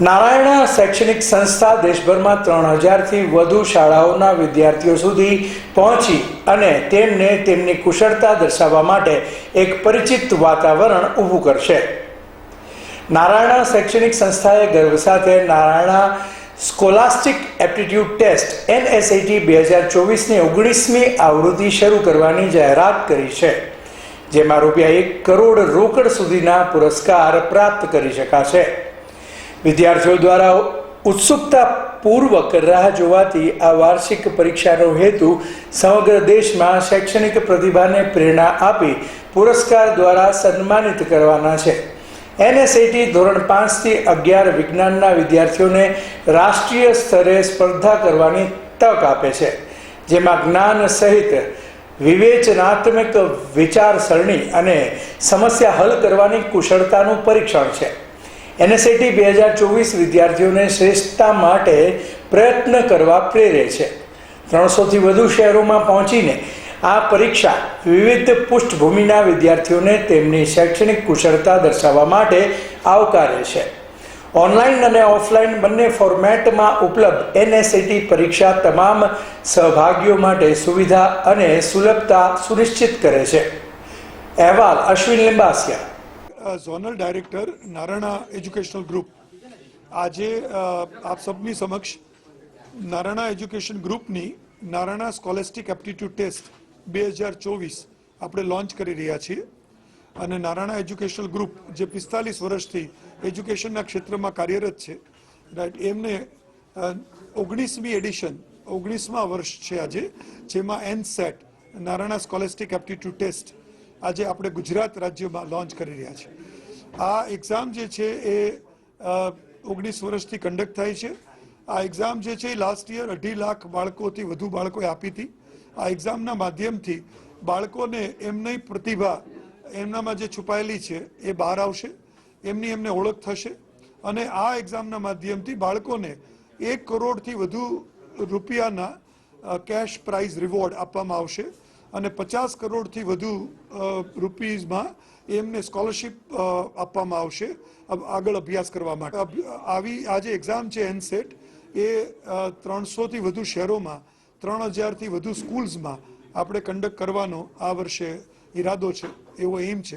નારાયણ શૈક્ષણિક સંસ્થા દેશભરમાં ત્રણ હજારથી વધુ શાળાઓના વિદ્યાર્થીઓ સુધી પહોંચી અને તેમને તેમની કુશળતા દર્શાવવા માટે એક પરિચિત વાતાવરણ ઊભું કરશે. નારાયણા શૈક્ષણિક સંસ્થાએ ગર્વ સાથે નારાયણા સ્કોલાસ્ટિક એપ્ટિટ્યૂડ ટેસ્ટ એનએસઆઈટી બે હજાર ચોવીસની ઓગણીસમી આવૃત્તિ શરૂ કરવાની જાહેરાત કરી છે, જેમાં રૂપિયા એક કરોડ રોકડ સુધીના પુરસ્કાર પ્રાપ્ત કરી શકાશે. વિદ્યાર્થીઓ દ્વારા ઉત્સુકતા પૂર્વક રાહ જોવાતી આ વાર્ષિક પરીક્ષાનો હેતુ સમગ્ર દેશમાં શૈક્ષણિક પ્રતિભાને પ્રેરણા આપી પુરસ્કાર દ્વારા સન્માનિત કરવાના છે. એનએસએટી ધોરણ પાંચથી અગિયાર વિજ્ઞાનના વિદ્યાર્થીઓને રાષ્ટ્રીય સ્તરે સ્પર્ધા કરવાની તક આપે છે. જેમાં જ્ઞાન સહિત વિવેચનાત્મક વિચારસરણી અને સમસ્યા હલ કરવાની કુશળતાનું પરીક્ષણ છે. એનએસએટી બે હજાર ચોવીસ વિદ્યાર્થીઓને શ્રેષ્ઠતા માટે પ્રયત્ન કરવા પ્રેરે છે. ત્રણસોથી વધુ શહેરોમાં પહોંચીને આ પરીક્ષા વિવિધ પૃષ્ઠભૂમિના વિદ્યાર્થીઓને તેમની શૈક્ષણિક કુશળતા દર્શાવવા માટે આવકારે છે. ઓનલાઈન અને ઓફલાઈન બંને ફોર્મેટમાં ઉપલબ્ધ એનએસએટી પરીક્ષા તમામ સહભાગીઓ માટે સુવિધા અને સુલભતા સુનિશ્ચિત કરે છે. અહેવાલ Ashwin Limbasiya. Zonal director Narayana educational group. આજે આપ સબની સમક્ષ નારાયણા એજ્યુકેશન ગ્રુપની નારાયણા સ્કોલેસ્ટિક એપ્ટિટ્યૂડ ટેસ્ટ બે હજાર ચોવીસ આપણે લોન્ચ કરી રહ્યા છીએ. અને નારાયણા એજ્યુકેશનલ ગ્રુપ જે પિસ્તાલીસ વર્ષથી એજ્યુકેશનના ક્ષેત્રમાં કાર્યરત છે, રાઈટ, એમને ઓગણીસમી એડિશન, ઓગણીસમાં વર્ષ છે આજે, જેમાં N SAT Narayana scholastic aptitude test આજે આપણે ગુજરાત રાજ્યમાં લોન્ચ કરી રહ્યા છે આ એક્ઝામ જે છે એ ઓગણીસ વર્ષથી કન્ડક્ટ થાય છે. આ એક્ઝામ જે છે એ લાસ્ટ યર અઢી લાખ બાળકોથી વધુ બાળકોએ આપી હતી. આ એક્ઝામના માધ્યમથી બાળકોને એમની પ્રતિભા, એમનામાં જે છુપાયેલી છે એ બહાર આવશે. એમની એમને ઓળખ થશે અને આ એક્ઝામના માધ્યમથી બાળકોને એક કરોડથી વધુ રૂપિયાના કેશ પ્રાઇઝ રિવોર્ડ આપવામાં આવશે. અને પચાસ કરોડથી વધુ રૂપીઝમાં એમને સ્કોલરશિપ આપવામાં આવશે. આગળ અભ્યાસ કરવા માટે. આવી આ જે એક્ઝામ છે એનસેટ એ ત્રણસોથી વધુ શહેરોમાં, ત્રણ હજારથી વધુ સ્કૂલ્સમાં આપણે કન્ડક્ટ કરવાનો આ વર્ષે ઈરાદો છે. એવો એમ છે.